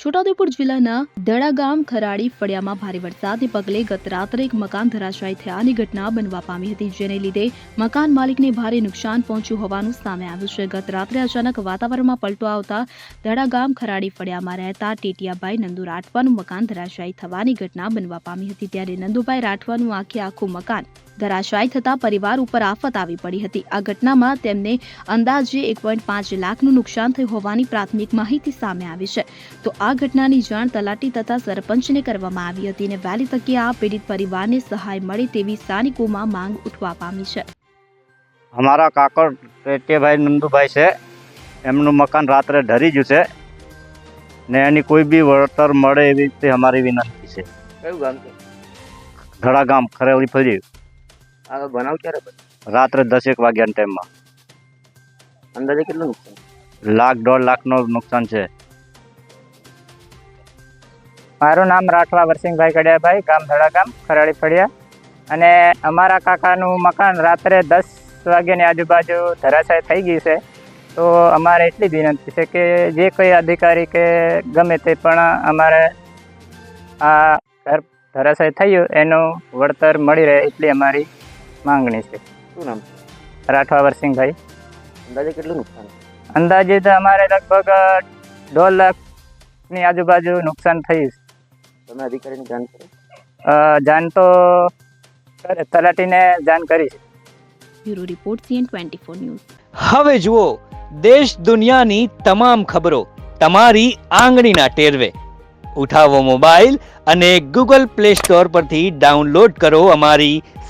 છોટાઉદેપુર જિલ્લાના દડાગામ ખરાડી ફળિયામાં ભારે વરસાદને પગલે ગત રાત્રે એક મકાન ધરાશાયી થયાની ઘટના બનવા પામી હતી, જેને લીધે મકાન માલિકને ભારે નુકસાન પહોંચ્યું હોવાનું સામે આવ્યું છે. ગત રાત્રે અચાનક વાતાવરણમાં પલટો આવતા દડાગામ ખરાડી ફળિયામાં રહેતા ટેટિયાભાઈ નંદુ રાઠવાનું મકાન ધરાશાયી થવાની ઘટના બનવા પામી હતી. ત્યારે નંદુભાઈ રાઠવાનું આખે આખું મકાન ધરાશાયી થતા પરિવાર ઉપર આફત આવી પડી હતી. આ ઘટનામાં તેમને અંદાજે એક પોઈન્ટ પાંચ લાખનું નુકસાન થયું હોવાની પ્રાથમિક માહિતી સામે આવી છે. તો આ ઘટનાની જાણ તલાટી તથા સરપંચને કરવામાં આવી હતી અને વહેલી તકે આ પીડિત પરિવારને સહાય મળે તેવી સ્થાનિકોમાં માંગ ઉઠવા પામી છે. અમારા કાકડ ટેટીભાઈ નંદુભાઈ છે. એમનું મકાન રાત્રે ઢરી ગયું છે ને એની કોઈ બી વળતર મળે એવી રીતે અમારી વિનંતી છે. કયું ગામ છે? ધડા ગામ ખરેવડી ફરી. આ બનાવ ક્યારે બન્યો? રાત્રે દસેક વાગ્યાના ટાઈમમાં. અંદાજે કેટલું નુકસાન? લાખ દોઢ લાખનું નુકસાન છે. મારું નામ રાઠવા વરસિંહભાઈ કડિયાભાઈ ગામ ધડા ગામ ખરાડી ફળિયા. અને અમારા કાકાનું મકાન રાત્રે દસ વાગ્યાની આજુબાજુ ધરાશાય થઈ ગઈ છે. તો અમારે એટલી વિનંતી છે કે જે કોઈ અધિકારી કે ગમે તે પણ અમારે આ ઘર ધરાશાય થયું એનું વળતર મળી રહે એટલી અમારી માંગણી છે. શું નામ? રાઠવા વરસિંહભાઈ. અંદાજે કેટલું નુકસાન? અંદાજિત અમારે લગભગ દોઢ લાખની આજુબાજુ નુકસાન થયું છે. તમે અધિકારીને જાણ કરો? જાણ તો તલાટીને જાણ કરી છે. Bureau report CN twenty four news. હવે જુઓ દેશ દુનિયાની તમામ ખબરો તમારી આંગળીના ટેરવે. ઉઠાવો મોબાઈલ અને ગૂગલ પ્લે સ્ટોર પરથી ડાઉનલોડ કરો અમારી